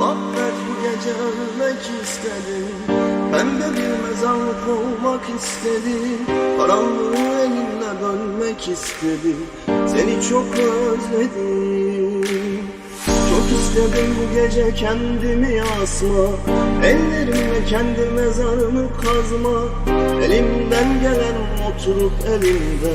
Affet bu gece ölmek istedim. Pembe bir mezarlık olmak istedim. Karanlığı elinle bölmek istedim. Seni çok özledim. Çok istedim bu gece kendimi asma. Ellerimle kendi mezarımı kazma. Elimden gelen oturup elimde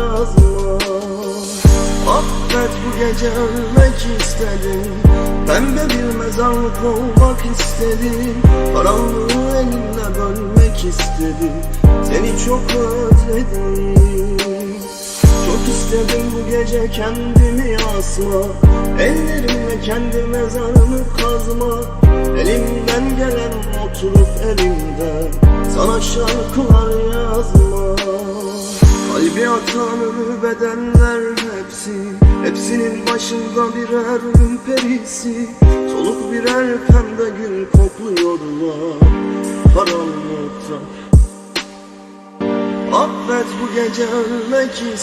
Affet bu gece ölmek istedim Pembe bir mezarlık olmak istedim Karanlığı elimle bölmek istedim Seni çok özledim. Çok istedim bu gece kendimi asma. Ellerimle kendi mezarımı kazma. Elimden gelen oturup elimde. Sana şarkılar yazma Ölü bedenler hepsi Hepsinin başında birer ölüm perisi. Soluk birer pembe gül kokluyorlar Karanlıkta. Affet bu gece ölmek istedim